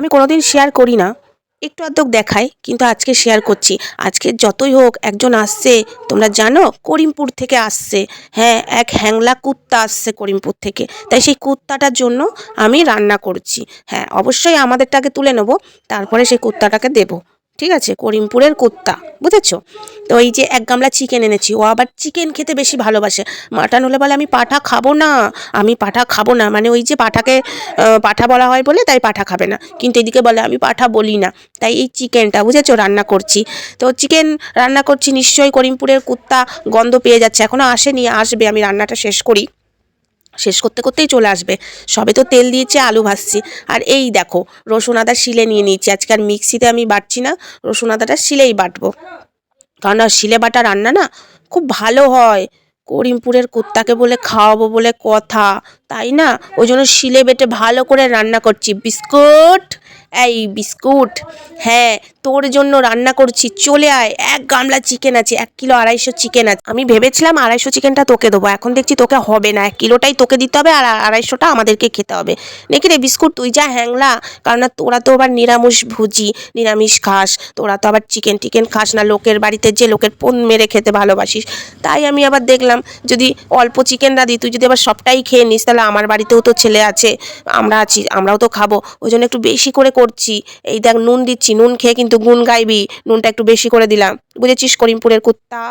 আমি কোনোদিন শেয়ার করি না। একটু আধটু দেখাই, কিন্তু আজকে শেয়ার করছি। আজকে যতই হোক একজন আসছে, তোমরা জানো করিমপুর থেকে আসছে। হ্যাঁ এক হ্যাংলা কুত্তা আসছে করিমপুর থেকে। তাই সেই কুত্তাটার জন্য আমি রান্না করছি। হ্যাঁ অবশ্যই আমাদেরটাকে তুলে নেব, তারপরে সেই কুত্তাটাকে দেবো। ঠিক আছে? করিমপুরের কুত্তা, বুঝেছ? তো এই যে এক গামলা চিকেন এনেছি, ও আবার চিকেন খেতে বেশি ভালোবাসে। মাটন হলে বলে, আমি পাঠা খাব না, আমি পাঠা খাব না। মানে ওই যে পাঠাকে পাঠা বলা হয় বলে, তাই পাঠা খাবে না। কিন্তু এদিকে বলে, আমি পাঠা বলি না। তাই এই চিকেনটা বুঝেছ? রান্না করছি। তো চিকেন রান্না করছি, নিশ্চয়ই করিমপুরের কুত্তা গন্ধ পেয়ে যাচ্ছে। এখনও আসেনি, আসবে, আমি রান্নাটা শেষ করি। শেষ করতে করতেই চলে আসবে। সবে তো তেল দিয়েছি, আলু ভাজছি। আর এই দেখো, রসুন আদা শিলে নিয়ে নিয়েছি। আজকে আর মিক্সিতে আমি বাটছি না, রসুন আদাটা শিলেই বাটবো। কারণ শিলে বাটা রান্না না খুব ভালো হয়। করিমপুরের কুত্তাকে বলে খাওয়াবো বলে কথা। তাই না? ওই জন্য শিলে বেটে ভালো করে রান্না করছি। বিস্কুট? এই বিস্কুট। হ্যাঁ তোর জন্য রান্না করছি। চলে আয়। এক গামলা চিকেন আছে, এক কিলো আড়াইশো চিকেন আছে। আমি ভেবেছিলাম আড়াইশো চিকেনটা তোকে দেবো। এখন দেখছি তোকে হবে না। এক কিলোটাই তোকে দিতে হবে আর আড়াইশোটা আমাদেরকে খেতে হবে। নাকি রে বিস্কুট, তুই যা হ্যাংলা। কারণ তোরা তো আবার নিরামিষ ভুজি, নিরামিষ খাস। তোরা তো আবার চিকেন টিকেন খাস না। লোকের বাড়িতে যে লোকের পোন মেরে খেতে ভালোবাসিস। তাই আমি আবার দেখলাম, যদি অল্প চিকেনটা দিই, তুই যদি আবার সবটাই খেয়ে নিস, তাহলে আমার বাড়িতেও তো ছেলে আছে, আমরা আছি, আমরাও তো খাব। ওই জন্য একটু বেশি করে করছি। এই দেখ, নুন দিচ্ছি, নুন খেয়ে কিন্তু গুণ গাইবি। নুনটা একটু বেশি করে দিলাম। বুঝেছিস? করিমপুরের কুত্তা,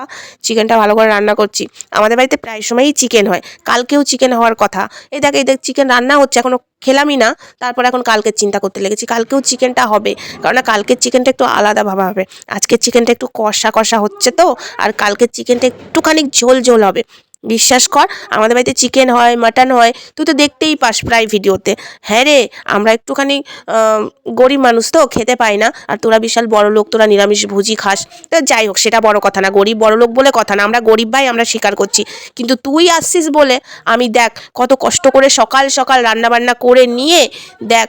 চিকেনটা ভালো করে রান্না করছি। আমাদের বাড়িতে প্রায় সময়ই চিকেন হয়। কালকেও চিকেন হওয়ার কথা। এই দেখ এই দেখ, চিকেন রান্না হচ্ছে এখনও খেলামই না। তারপর এখন কালকে চিন্তা করতে লেগেছি। কালকেও চিকেনটা হবে। কারণ কালকের চিকেনটা একটু আলাদা ভাবা হবে। আজকের চিকেনটা একটু কষা কষা হচ্ছে তো, আর কালকের চিকেনটা একটুখানি ঝোল ঝোল হবে। বিশ্বাস কর, আমাদের বাড়িতে চিকেন হয় মাটন হয়, তুই তো দেখতেই পাস প্রায় ভিডিওতে। হ্যাঁ রে, আমরা একটুখানি গরিব মানুষ তো, খেতে পাই না। আর তোরা বিশাল বড় লোক, তোরা নিরামিষ ভুজি খাস। তা যাই হোক, সেটা বড় কথা না, গরিব বড় লোক বলে কথা না, আমরা গরিব ভাই, আমরা স্বীকার করছি। কিন্তু তুই আসছিস বলে, আমি দেখ, কত কষ্ট করে সকাল সকাল রান্না বান্না করে নিয়ে, দেখ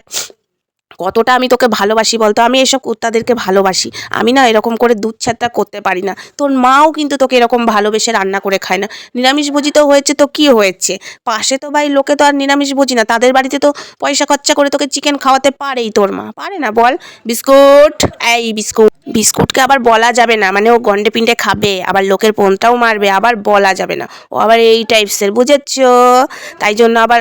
কতটা আমি তোকে ভালোবাসি বলতো আমি এসব কুত্তাদেরকে ভালোবাসি। আমি না এরকম করে দুধ ছাত্রা করতে পারি না। তোর মাও কিন্তু তোকে এরকম ভালোবেসে রান্না করে খায় না। নিরামিষ ভোজি তো হয়েছে তো কি হয়েছে? পাশে তো ভাই লোকে তো আর নিরামিষ ভোজি না। তাদের বাড়িতে তো পয়সা খরচা করে তোকে চিকেন খাওয়াতে পারেই তোর মা। পারে না বল? বিস্কুট, এই বিস্কুট। বিস্কুটকে আবার বলা যাবে না। মানে ও গন্ডে পিণ্ডে খাবে, আবার লোকের পোনটাও মারবে, আবার বলা যাবে না। ও আবার এই টাইপসের বুঝেছ? তাই জন্য আবার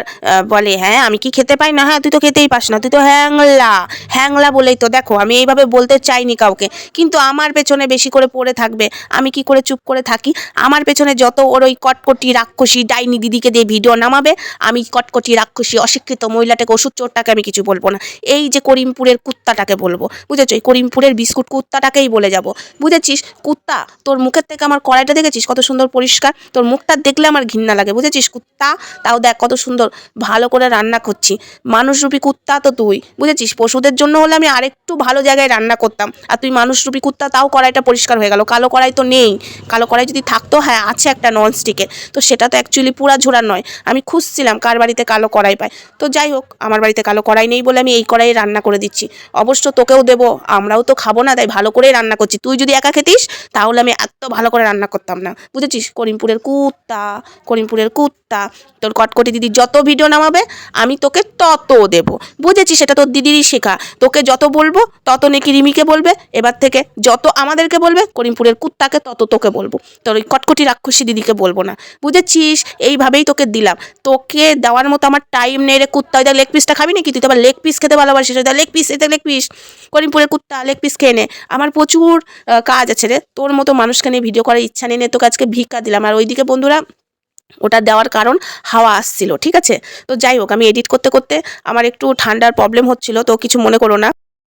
বলে হ্যাঁ আমি কি খেতে পাই না? হ্যাঁ তুই তো খেতেই পাস না, তুই তো হ্যাংলা। হ্যাংলা বলেই তো, দেখো, আমি এইভাবে বলতে চাইনি কাউকে। কিন্তু আমার পেছনে বেশি করে পড়ে থাকবে। আমি কি করে চুপ করে থাকি? আমার পেছনে যত ওর ওই কটকটি রাক্ষসী ডাইনি দিদিকে দিয়ে ভিডিও নামাবে, আমি কটকটি রাক্ষসী, অশিক্ষিত মহিলাটাকে, ওষুধ চোরটাকে আমি কিছু বলব না। এই যে করিমপুরের কুত্তাটাকে বলব, বুঝেছ? এই করিমপুরের বিস্কুট কুত্তাটাকেই বলে যাব। বুঝেছিস? কুত্তা, তোর মুখের থেকে আমার কড়াইটা দেখেছিস? কত সুন্দর পরিষ্কার। তোর মুখটা দেখলে আমার ঘৃণা লাগে। বুঝেছিস কুত্তা? তাও দেখ কত সুন্দর ভালো করে রান্না করছি। মানুষরূপী কুত্তা তো তুই। বুঝেছিস? পশুদের জন্য হলে আমি আরেকটু ভালো জায়গায় রান্না করতাম। আর তুই মানুষরূপী কুত্তা, তাও কড়াইটা পরিষ্কার হয়ে গেল। কালো কড়াই তো নেই। কালো কড়াই যদি থাকতো হ্যাঁ আছে একটা নন স্টিকের তো সেটা তো অ্যাকচুয়ালি পুরা ঝোড়া নয়। আমি খুঁজছিলাম কার বাড়িতে কালো কড়াই পায়। তো যাই হোক, আমার বাড়িতে কালো কড়াই নেই বলে আমি এই কড়াই রান্না করে দিচ্ছি। অবশ্য তোকেও দেবো, আমরাও তো খাব না, তাই ভালো করেই রান্না করছি। তুই যদি একা খেতিস, তাহলে আমি এত ভালো করে রান্না করতাম না। বুঝেছিস? করিমপুরের কুত্তা করিমপুরের কুত্তা, তোর কটকটি দিদি যত ভিডিও নামাবে, আমি তোকে তত দেবো। বুঝেছিস? সেটা তোর দিদিরই শেখা। তোকে যত বলব, তত নাকি রিমিকে বলবে। এবার থেকে যত আমাদেরকে বলবে, করিমপুরের কুত্তাকে তত তোকে বলব। তোর ওই কটকটি রাক্ষসী দিদিকে বলব না। বুঝেছিস? এইভাবেই তোকে দিলাম। তোকে দেওয়ার মতো আমার টাইম নেই রে কুত্তা। ওই লেগ পিসটা খাবি নাকি? তুই তো আবার লেগ পিস খেতে ভালোবাসিস। ওই লেগ পিস এটা লেগ পিস করিমপুরের কুত্তা লেগ পিস খেয়ে নে। আমার প্রচুর কাজ আছে রে। তোর মতো মানুষকে নিয়ে ভিডিও করার ইচ্ছা নেই তোকে আজকে ভিক্ষা দিলাম। আর ওইদিকে বন্ধুরা, ওটা দেওয়ার কারণ হাওয়া আসছিল, ঠিক আছে? তো যাই হোক, আমি এডিট করতে করতে আমার একটু ঠান্ডার প্রবলেম হচ্ছিল, তো কিছু মনে করো না।